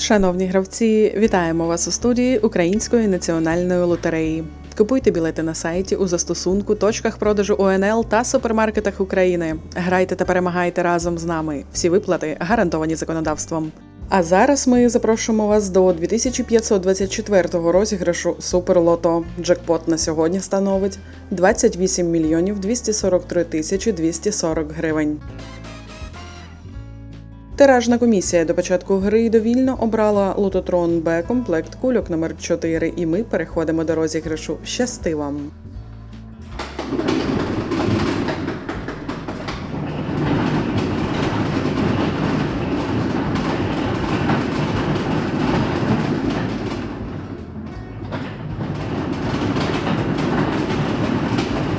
Шановні гравці, вітаємо вас у студії Української національної лотереї. Купуйте білети на сайті у застосунку, точках продажу ОНЛ та супермаркетах України. Грайте та перемагайте разом з нами. Всі виплати гарантовані законодавством. А зараз ми запрошуємо вас до 2524 розіграшу Суперлото. Джекпот на сьогодні становить 28 мільйонів 243 тисячі 240 гривень. Тиражна комісія до початку гри довільно обрала лототрон Б комплект кульок номер 4 і ми переходимо до розіграшу. Щасти вам!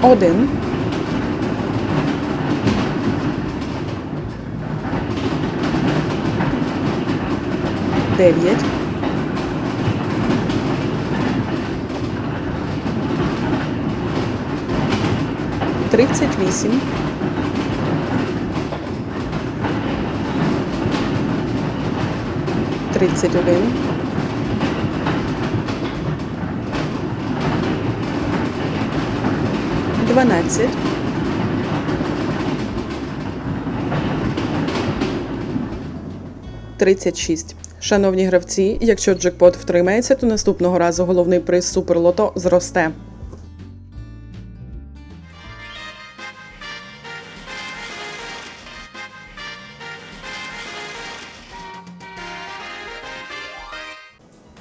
Один. Дев'ять. Тридцять вісім. Тридцять один. Дванадцять. Тридцять шість. Шановні гравці, якщо джекпот втримається, то наступного разу головний приз Суперлото зросте.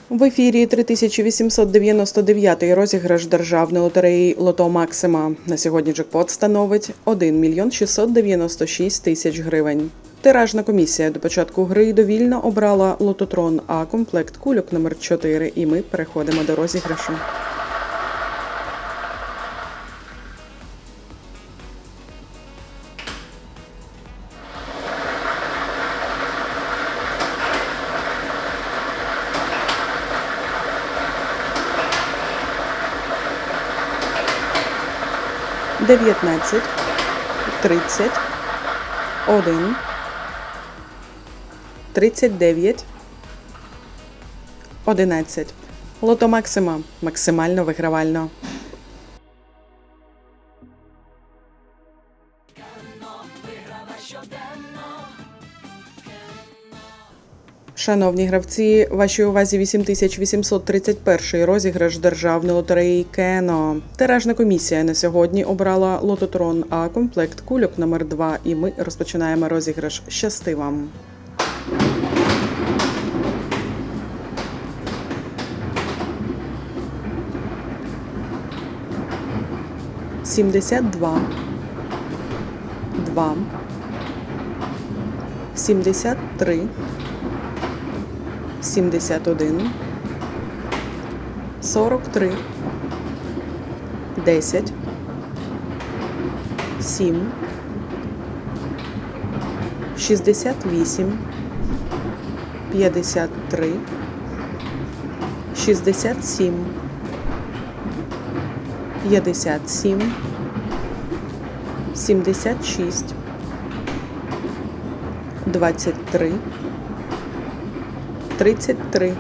В ефірі 3899 розіграш державної лотереї Лото Максима. На сьогодні джекпот становить 1 мільйон 696 тисяч гривень. Тиражна комісія до початку гри довільно обрала лототрон А комплект кульок номер 4 і ми переходимо до розіграшу. Дев'ятнадцять, тридцять, один, тридцять дев'ять, одинадцять. Лото Максима максимально вигравально. Шановні гравці, вашій увазі 8831 розіграш державної лотереї Кено. Тиражна комісія на сьогодні обрала лототрон А комплект кульок номер 2 і ми розпочинаємо розіграш. Щасти вам! Сімдесят два, два, сімдесят три. 71 43 10 7 68 53 67 57 76 23 33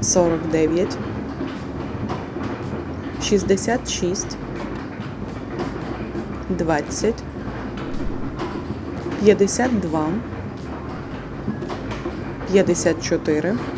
49 66 20 52 54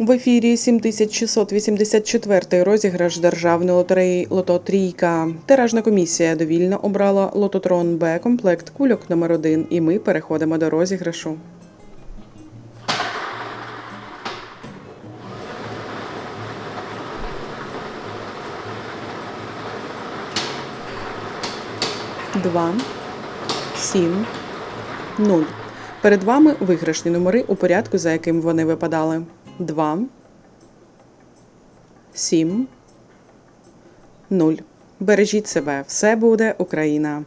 В ефірі 7684 розіграш державної лотереї Лото Трійка. Тиражна комісія довільно обрала лототрон Б комплект кульок номер 1 і ми переходимо до розіграшу. Два, сім, нуль. Перед вами виграшні номери у порядку, за яким вони випадали. 2, 7, 0. Бережіть себе, все буде Україна.